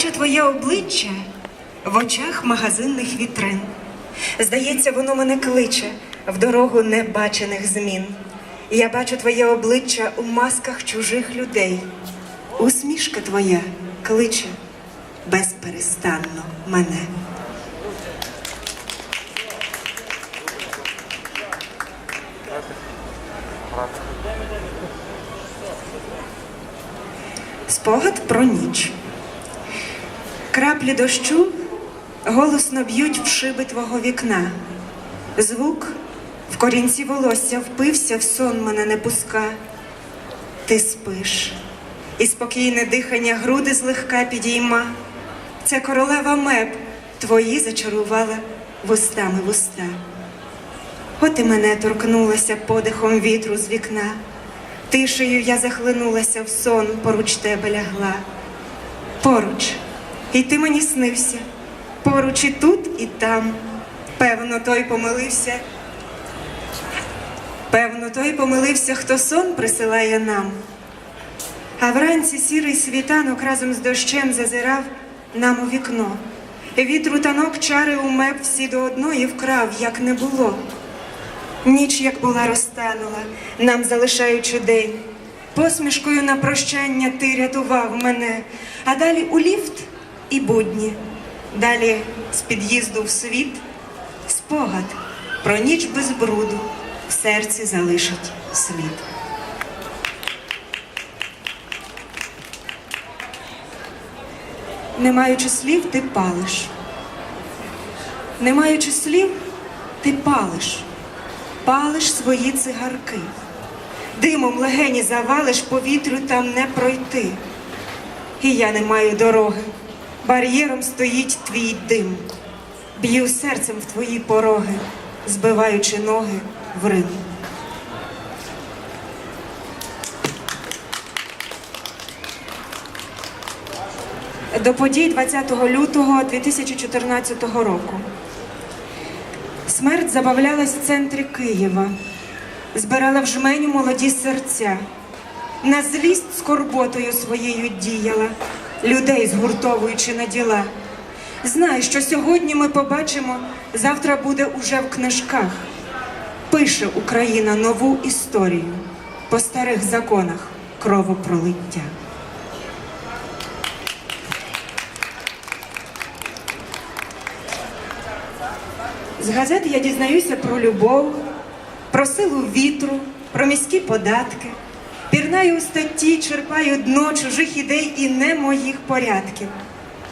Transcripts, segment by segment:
Бачу твоє обличчя в очах магазинних вітрин. Здається, воно мене кличе в дорогу небачених змін. Я бачу твоє обличчя у масках чужих людей. Усмішка твоя кличе безперестанно мене. Спогад про ніч. Краплі дощу голосно б'ють в шиби твого вікна. Звук в корінці волосся впився, в сон мене не пуска. Ти спиш, і спокійне дихання груди злегка підійма. Це королева меб твої зачарувала вустами вуста. От і мене торкнулася подихом вітру з вікна. Тишею я захлинулася в сон, поруч тебе лягла. Поруч, і ти мені снився, поруч і тут, і там. Певно, той помилився. Певно, той помилився, хто сон присилає нам. А вранці сірий світанок разом з дощем зазирав нам у вікно. Вітру танок чари у меб всі до одної вкрав, як не було. Ніч, як була, розтанула, нам залишаючи день. Посмішкою на прощання ти рятував мене, а далі у ліфт і будні. Далі з під'їзду в світ спогад про ніч без бруду в серці залишить слід. Не маючи слів, ти палиш. Не маючи слів, ти палиш палиш свої цигарки. Димом легені завалиш, повітрю там не пройти. І я не маю дороги. Бар'єром стоїть твій дим. Б'ю серцем в твої пороги, збиваючи ноги в Рим. До подій 20 лютого 2014 року. Смерть забавлялась в центрі Києва, збирала в жменю молоді серця, на злість скорботою своєю діяла, людей згуртовуючи на діла. Знай, що сьогодні ми побачимо, завтра буде уже в книжках. Пише Україна нову історію по старих законах кровопролиття. З газет я дізнаюся про любов, про силу вітру, про міські податки. Пірнаю у статті, черпаю дно чужих ідей і не моїх порядків.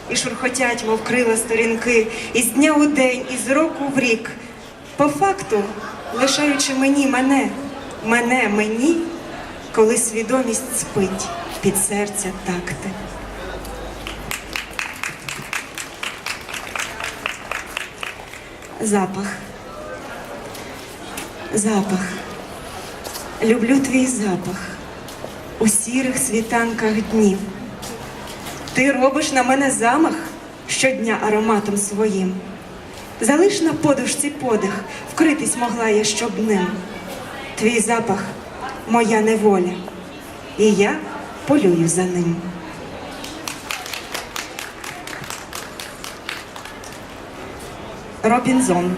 І шурхотять, мов крила сторінки, із дня у день, із року в рік. По факту, лишаючи мені мене, мене мені, коли свідомість спить під серця такти. Запах. Запах. Люблю твій запах у сірих світанках днів. Ти робиш на мене замах щодня ароматом своїм. Залиш на подушці подих, вкритись могла я щоб ним. Твій запах моя неволя, і я полюю за ним. Робінзон.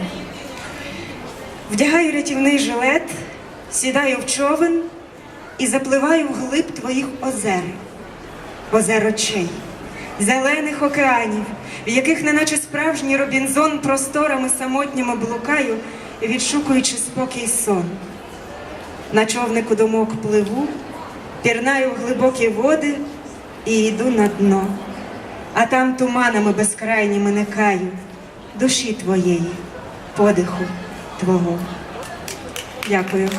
Вдягаю рятівний жилет, сідаю в човен і запливаю в глиб твоїх озер, озер очей, зелених океанів, в яких, неначе справжній Робінзон, просторами самотніми блукаю, відшукуючи спокій сон. На човнику думок пливу, пірнаю в глибокі води і йду на дно, а там туманами безкрайніми никаю душі твоєї, подиху твого. Дякую.